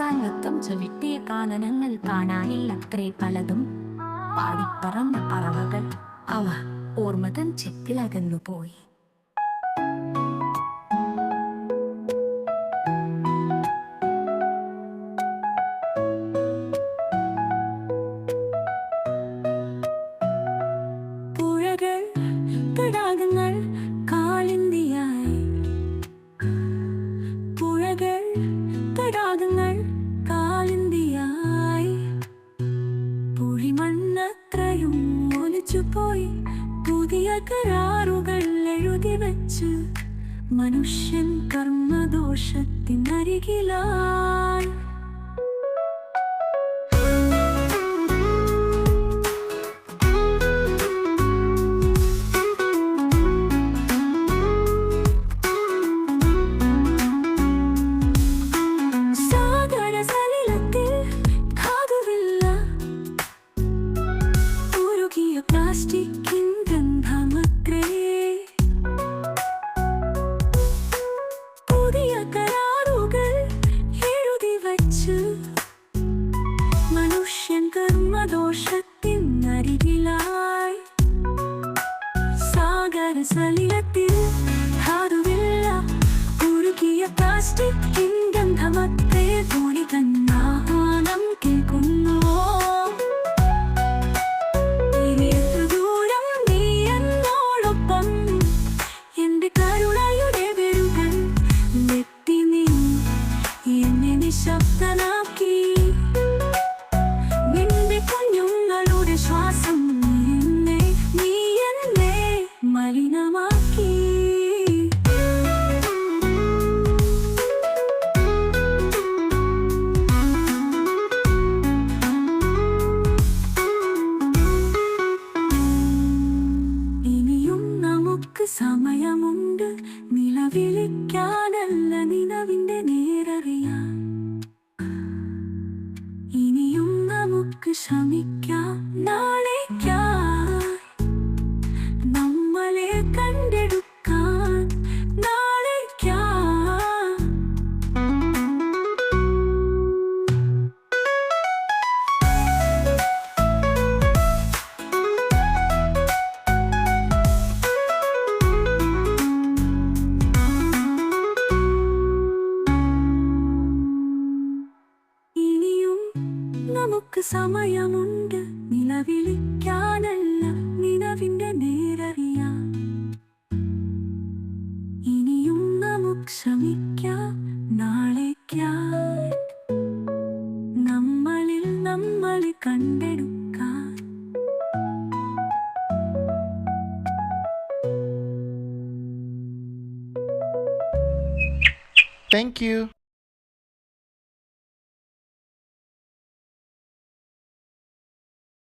കാലത്താൽ നൃത്തം ചവിട്ടിയ കാനനങ്ങൾ കാണാനില്ലത്രേ പലതും. പാടിപ്പറന്ന പറവകൾ അവ ഓർമ്മതൻ ചെപ്പിലകന്നുപോയി. പുഴകൾ പുഴിമണ്ണത്രയും ഒലിച്ചുപോയി പുതിയ കരാറുകൾ എഴുതി വെച്ച്. മനുഷ്യൻ കർമ്മദോഷത്തിനരികിലായി. சலிலத்தில் നമുക്ക് സമയമുണ്ട് നിലവിളിക്കാനല്ല നിലവിന്റെ നേരറിയാൻ ഇനിയും നമുക്ക് ശ്രമിക്കാം നമുക്ക് സമയമുണ്ട്. നിലവിളിക്കാനല്ല നിലവിന്റെ നേരറിയ. ഇനിയും നമുക്ക് ശ്രമിക്കാം നാളേക്കായി നമ്മളിൽ നമ്മളെ കണ്ടെടുക്കാൻ